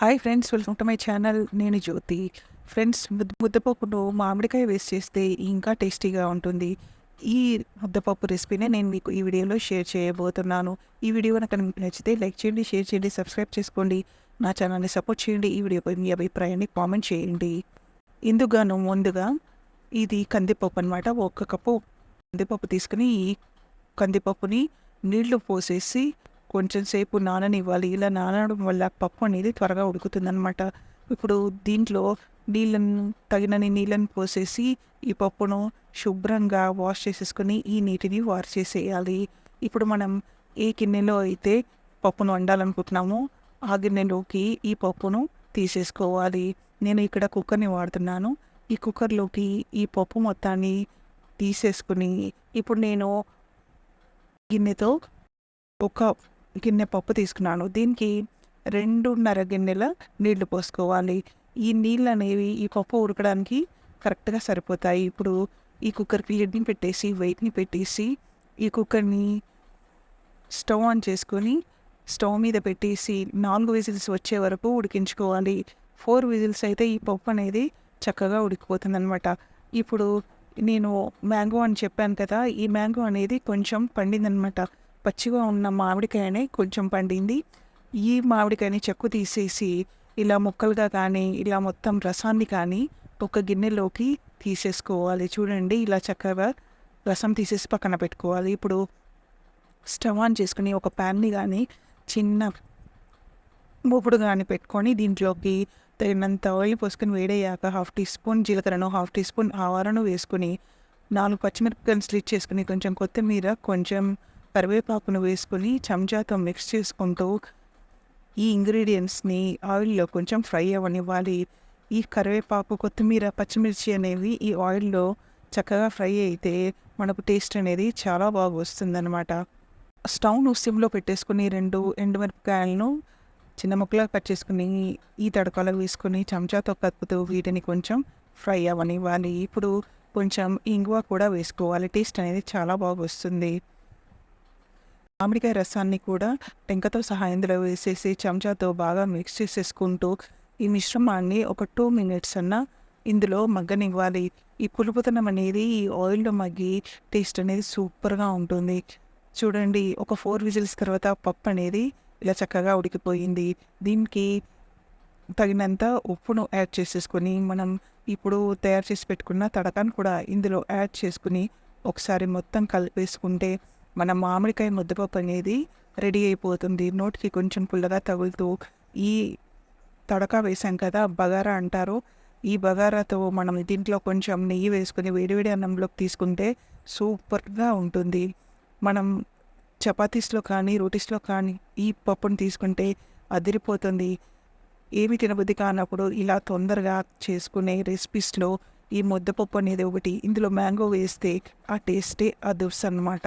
Hi friends welcome to my channel. నేను Jyothi. Friends ముద్దపప్పును మామిడికాయ waste చేస్తే ఇంకా టేస్టీగా ఉంటుంది. ఈ ముద్దపప్పు రెసిపీనే నేను మీకు ఈ వీడియోలో షేర్ చేయబోతున్నాను. ఈ వీడియో నాకు నచ్చితే లైక్ చేయండి షేర్ చేయండి సబ్స్క్రైబ్ చేసుకోండి. నా ఛానల్ని సపోర్ట్ చేయండి. ఈ వీడియోపై మీ అభిప్రాయాన్ని కామెంట్ చేయండి. ఇందుగాను ముందుగా ఇది కందిపప్పు అనమాట ఒక కప్పు కందిపప్పు తీసుకుని ఈ కందిపప్పుని నీళ్ళు పోసేసి కొంచెం సేపు నాననివ్వాలి. ఇలా నానడం వల్ల పప్పు అనేది త్వరగా ఉడుకుతుందనమాట ఇప్పుడు దీంట్లో నీళ్ళను తగినన్ని నీళ్ళని పోసేసి ఈ పప్పును శుభ్రంగా వాష్ చేసేసుకొని ఈ నీటిని వాష్ చేసేయాలి ఇప్పుడు మనం ఏ గిన్నెలో అయితే పప్పును వండాలనుకుంటున్నామో ఆ గిన్నెలోకి ఈ పప్పును తీసేసుకోవాలి. నేను ఇక్కడ కుక్కర్ని వాడుతున్నాను. ఈ కుక్కర్లోకి ఈ పప్పు మొత్తాన్ని తీసేసుకుని ఇప్పుడు నేను గిన్నెతో ఒక గిన్నె పప్పు తీసుకున్నాను. దీనికి రెండున్నర గిన్నెల నీళ్ళు పోసుకోవాలి. ఈ నీళ్ళు అనేవి ఈ పప్పు ఉడకడానికి కరెక్ట్గా సరిపోతాయి. ఇప్పుడు ఈ కుక్కర్కి లిడ్ని పెట్టేసి వెయిట్ని పెట్టేసి ఈ కుక్కర్ని స్టవ్ ఆన్ చేసుకొని స్టవ్ మీద పెట్టేసి నాలుగు విజిల్స్ వచ్చే వరకు ఉడికించుకోవాలి. ఫోర్ విజిల్స్ అయితే ఈ పప్పు అనేది చక్కగా ఉడికిపోతుంది అనమాట ఇప్పుడు నేను మ్యాంగో అని చెప్పాను కదా ఈ మ్యాంగో అనేది కొంచెం పండిందనమాట పచ్చిగా ఉన్న మామిడికాయనే కొంచెం పండింది. ఈ మామిడికాయని చెక్కు తీసేసి ఇలా ముక్కలుగా కానీ ఇలా మొత్తం రసాన్ని కానీ ఒక గిన్నెలోకి తీసేసుకోవాలి. చూడండి ఇలా చక్కగా రసం తీసేసి పక్కన పెట్టుకోవాలి. ఇప్పుడు స్టవ్ ఆన్ చేసుకుని ఒక ప్యాన్ని కానీ చిన్న మూపుడు కానీ పెట్టుకొని దీంట్లోకి తగినంత ఆయిల్ పోసుకొని వేడయ్యాక హాఫ్ టీ స్పూన్ జీలకర్రను హాఫ్ టీ స్పూన్ ఆవాలను వేసుకుని నాలుగు పచ్చిమిరపకాయలు స్లిచ్ చేసుకుని కొంచెం కొత్తిమీర కొంచెం కరివేపాకును వేసుకొని చెంచాతో మిక్స్ చేసుకుంటూ ఈ ఇంగ్రీడియంట్స్ని ఆయిల్లో కొంచెం ఫ్రై అవ్వనివ్వాలి. ఈ కరివేపాకు కొత్తిమీర పచ్చిమిర్చి అనేవి ఈ ఆయిల్లో చక్కగా ఫ్రై అయితే మనకు టేస్ట్ అనేది చాలా బాగా వస్తుందన్నమాట. స్టవ్ను సిమ్లో పెట్టేసుకుని రెండు ఎండుమిరపకాయలను చిన్న ముక్కలుగా కట్ చేసుకుని ఈ తడకలో వేసుకుని చెంచాతో కలుపుతూ వీటిని కొంచెం ఫ్రై అవ్వనివ్వాలి. ఇప్పుడు కొంచెం ఇంగువ కూడా వేసుకోవాలి. టేస్ట్ అనేది చాలా బాగా వస్తుంది. మామిడికాయ రసాన్ని కూడా టెంకతో సహా ఇందులో వేసేసి చెంచాతో బాగా మిక్స్ చేసేసుకుంటూ ఈ మిశ్రమాన్ని ఒక టూ మినిట్స్ అన్న ఇందులో మగ్గనివ్వాలి. ఈ పులుపుతనం అనేది ఈ ఆయిల్లో మగ్గి టేస్ట్ అనేది సూపర్గా ఉంటుంది. చూడండి ఒక ఫోర్ విజిల్స్ తర్వాత పప్పు అనేది ఇలా చక్కగా ఉడికిపోయింది. దీనికి తగినంత ఉప్పును యాడ్ చేసేసుకొని మనం ఇప్పుడు తయారు చేసి పెట్టుకున్న తడకాన్ని కూడా ఇందులో యాడ్ చేసుకుని ఒకసారి మొత్తం కలిపేసుకుంటే మన మామిడికాయ ముద్దపప్పు అనేది రెడీ అయిపోతుంది. నోటికి కొంచెం పుల్లగా తగులుతూ ఈ తడక వేసాం కదా బగారా అంటారు. ఈ బగారాతో మనం దీంట్లో కొంచెం నెయ్యి వేసుకుని వేడివేడి అన్నంలోకి తీసుకుంటే సూపర్గా ఉంటుంది. మనం చపాతీస్లో కానీ రోటీస్లో కానీ ఈ పప్పును తీసుకుంటే అదిరిపోతుంది. ఏమి తినబుద్ధి కానప్పుడు ఇలా తొందరగా చేసుకునే రెసిపీస్లో ఈ ముద్దపప్పు అనేది ఒకటి. ఇందులో మ్యాంగో వేస్తే ఆ టేస్టే అదుర్స్ అనమాట